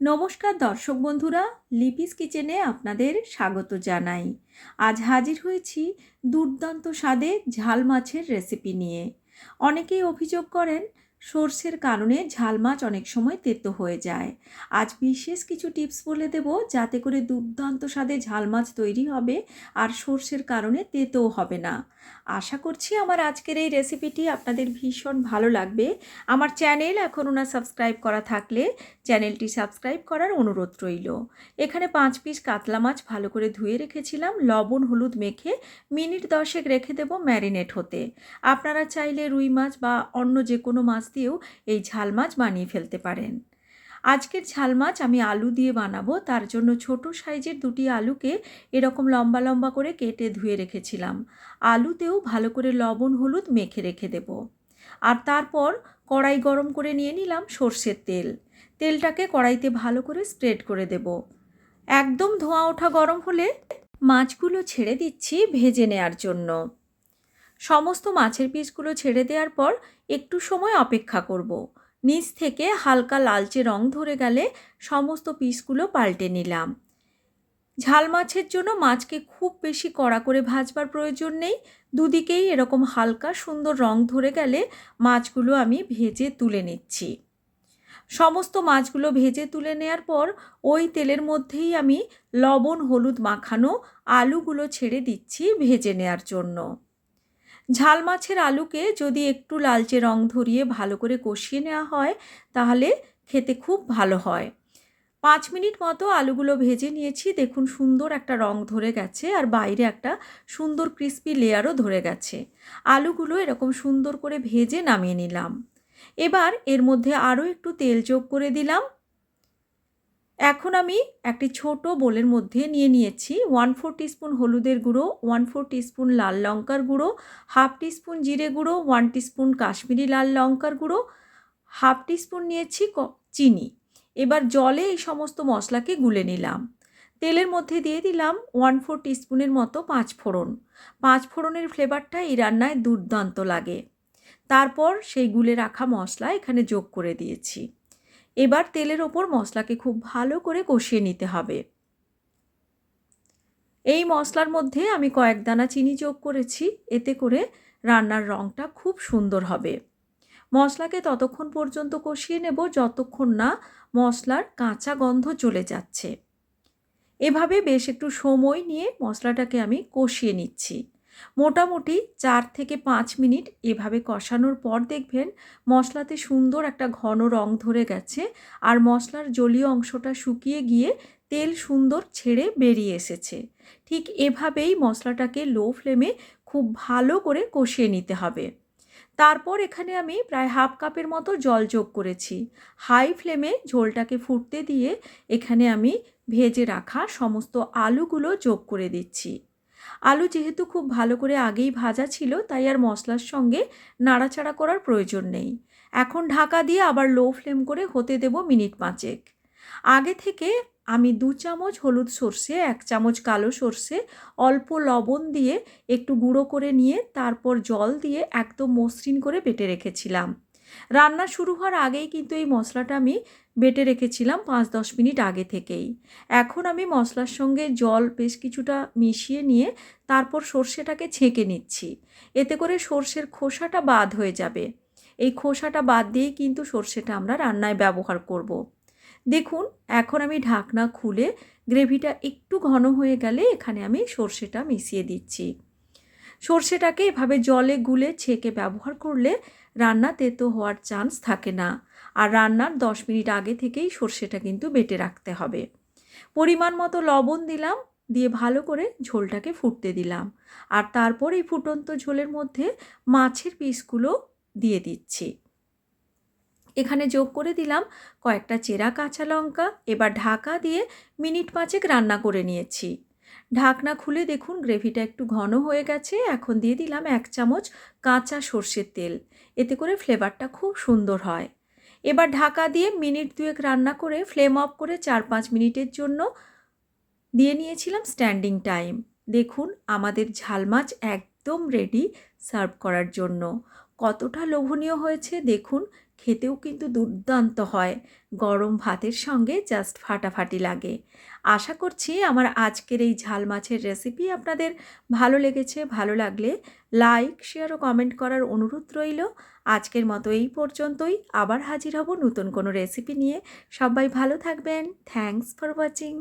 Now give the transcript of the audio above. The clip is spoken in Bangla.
নমস্কার দর্শক বন্ধুরা, লিপিস কিচেনে আপনাদের স্বাগত জানাই। আজ হাজির হয়েছি দুর্দান্ত স্বাদে ঝাল মাছের রেসিপি নিয়ে। অনেকেই অভিযোগ করেন সর্ষের কারণে ঝাল মাছ অনেক সময় তেতো হয়ে যায়। আজ বিশেষ কিছু টিপস বলে দেব যাতে করে দুর্দান্ত স্বাদে ঝাল মাছ তৈরি হবে আর সর্ষের কারণে তেতোও হবে না। আশা করছি আমার আজকের এই রেসিপিটি আপনাদের ভীষণ ভালো লাগবে। আমার চ্যানেল এখনও না সাবস্ক্রাইব করা থাকলে চ্যানেলটি সাবস্ক্রাইব করার অনুরোধ রইল। এখানে পাঁচ পিস কাতলা মাছ ভালো করে ধুয়ে রেখেছিলাম, লবণ, হলুদ মেখে মিনিট দশেক রেখে দেবো ম্যারিনেট হতে। আপনারা চাইলে রুই মাছ বা অন্য যে কোনো মাছ দিয়েও এই ঝাল মাছ বানিয়ে ফেলতে পারেন। আজকের ঝাল মাছ আমি আলু দিয়ে বানাবো, তার জন্য ছোট সাইজের দুটি আলুকে এরকম লম্বা লম্বা করে কেটে ধুয়ে রেখেছিলাম। আলুতেও ভালো করে লবণ, হলুদ মেখে রেখে দেব। আর তারপর কড়াই গরম করে নিয়ে নিলাম সর্ষের তেল। তেলটাকে কড়াইতে ভালো করে স্প্রেড করে দেব। একদম ধোঁয়া ওঠা গরম হলে মাছগুলো ছেড়ে দিচ্ছি ভেজে নেওয়ার জন্য। সমস্ত মাছের পিসগুলো ছেড়ে দেওয়ার পর একটু সময় অপেক্ষা করব। নিচ থেকে হালকা লালচে রং ধরে গেলে সমস্ত পিসগুলো পাল্টে নিলাম। ঝাল মাছের জন্য মাছকে খুব বেশি কড়া করে ভাজবার প্রয়োজন নেই। দুদিকেই এরকম হালকা সুন্দর রং ধরে গেলে মাছগুলো আমি ভেজে তুলে নিচ্ছি। সমস্ত মাছগুলো ভেজে তুলে নেওয়ার পর ওই তেলের মধ্যেই আমি লবণ, হলুদ মাখানো আলুগুলো ছেড়ে দিচ্ছি ভেজে নেওয়ার জন্য। ঝাল মাছের আলুকে যদি একটু লালচে রং ধরিয়ে ভালো করে কষিয়ে নেওয়া হয়, তাহলে খেতে খুব ভালো হয়। পাঁচ মিনিট মতো আলুগুলো ভেজে নিয়েছি। দেখুন সুন্দর একটা রং ধরে গেছে আর বাইরে একটা সুন্দর ক্রিস্পি লেয়ারও ধরে গেছে। আলুগুলো এরকম সুন্দর করে ভেজে নামিয়ে নিলাম। এবার এর মধ্যে আরও একটু তেল যোগ করে দিলাম। এখন আমি একটি ছোট বোলের মধ্যে নিয়ে নিয়েছি ওয়ান ফোর টিস্পুন হলুদের গুঁড়ো ওয়ান ফোর টিস্পুন লাল লঙ্কার গুঁড়ো হাফ টিস্পুন জিরে গুঁড়ো ওয়ান টিস্পুন কাশ্মীরি লাল লঙ্কার গুঁড়ো হাফ টিস্পুন নিয়েছি চিনি। এবার জলে এই সমস্ত মশলাকে গুলে নিলাম। তেলের মধ্যে দিয়ে দিলাম ওয়ান ফোর টিস্পুনের মতো পাঁচ ফোড়ন। পাঁচ ফোড়নের ফ্লেভারটা এই রান্নায় দুর্দান্ত লাগে। তারপর সেই গুলে রাখা মশলা এখানে যোগ করে দিয়েছি। এবার তেলের ওপর মশলাকে খুব ভালো করে কষিয়ে নিতে হবে। এই মশলার মধ্যে আমি কয়েক দানা চিনি যোগ করেছি, এতে করে রান্নার রঙটা খুব সুন্দর হবে। মশলাকে ততক্ষণ পর্যন্ত কষিয়ে নেব যতক্ষণ না মশলার কাঁচা গন্ধ চলে যাচ্ছে। এভাবে বেশ একটু সময় নিয়ে মশলাটাকে আমি কষিয়ে নিচ্ছি। মোটামুটি চার থেকে পাঁচ মিনিট এভাবে কষানোর পর দেখবেন মশলাতে সুন্দর একটা ঘন রং ধরে গেছে আর মশলার জলীয় অংশটা শুকিয়ে গিয়ে তেল সুন্দর ছেড়ে বেরিয়ে এসেছে। ঠিক এভাবেই মশলাটাকে লো ফ্লেমে খুব ভালো করে কষিয়ে নিতে হবে। তারপর এখানে আমি প্রায় হাফ কাপের মতো জল যোগ করেছি। হাই ফ্লেমে ঝোলটাকে ফুটতে দিয়ে এখানে আমি ভেজে রাখা সমস্ত আলুগুলো যোগ করে দিচ্ছি। আলু যেহেতু খুব ভালো করে আগেই ভাজা ছিল, তাই আর মশলার সঙ্গে নাড়াচাড়া করার প্রয়োজন নেই। এখন ঢাকা দিয়ে আবার লো ফ্লেম করে হতে দেব মিনিট পাঁচেক। আগে থেকে আমি দু চামচ হলুদ সর্ষে, এক চামচ কালো সর্ষে, অল্প লবণ দিয়ে একটু গুঁড়ো করে নিয়ে তারপর জল দিয়ে একদম মসৃণ করে বেটে রেখেছিলাম। রান্না শুরু হওয়ার আগেই কিন্তু এই মশলাটা আমি বেটে রেখেছিলাম পাঁচ দশ মিনিট আগে থেকেই। এখন আমি মশলার সঙ্গে জল বেশ কিছুটা মিশিয়ে নিয়ে তারপর সর্ষেটাকে ছেঁকে নিচ্ছি। এতে করে সর্ষের খোসাটা বাদ হয়ে যাবে। এই খোসাটা বাদ দিয়েই কিন্তু সর্ষেটা আমরা রান্নায় ব্যবহার করব। দেখুন, এখন আমি ঢাকনা খুলে গ্রেভিটা একটু ঘন হয়ে গেলে এখানে আমি সর্ষেটা মিশিয়ে দিচ্ছি। সর্ষেটাকে এভাবে জলে গুলে ছেঁকে ব্যবহার করলে রান্না তেতো হওয়ার চান্স থাকে না। আর রান্নার দশ মিনিট আগে থেকেই সর্ষেটা কিন্তু বেটে রাখতে হবে। পরিমাণ মতো লবণ দিলাম, দিয়ে ভালো করে ঝোলটাকে ফুটতে দিলাম। আর তারপর এই ফুটন্ত ঝোলের মধ্যে মাছের পিসগুলো দিয়ে দিচ্ছি। এখানে যোগ করে দিলাম কয়েকটা চেরা কাঁচা লঙ্কা, এবার ঢাকা দিয়ে মিনিট পাঁচেক রান্না করে নিয়েছি। ঢাকনা খুলে দেখুন, গ্রেভিটা একটু ঘন হয়ে গেছে। এখন দিয়ে দিলাম এক চামচ কাঁচা সর্ষের তেল। এতে করে ফ্লেভারটা খুব সুন্দর হয়। এবার ঢাকা দিয়ে মিনিট দুয়েক রান্না করে ফ্লেম অফ করে চার পাঁচ মিনিটের জন্য দিয়ে নিয়েছিলাম স্ট্যান্ডিং টাইম দেখুন, আমাদের ঝাল মাছ একদম রেডি সার্ভ করার জন্য। কতটা লোভনীয় হয়েছে দেখুন, খেতেও কিন্তু দুর্দান্ত হয়। গরম ভাতের সঙ্গে জাস্ট ফাটাফাটি লাগে। আশা করছি আমার আজকের এই ঝাল মাছের রেসিপি আপনাদের ভালো লেগেছে, ভালো লাগলে লাইক শেয়ার ও কমেন্ট করার অনুরোধ রইল। আজকের মতো এই পর্যন্তই। আবার হাজির হব নতুন কোনো রেসিপি নিয়ে। সবাই ভালো থাকবেন। Thanks for watching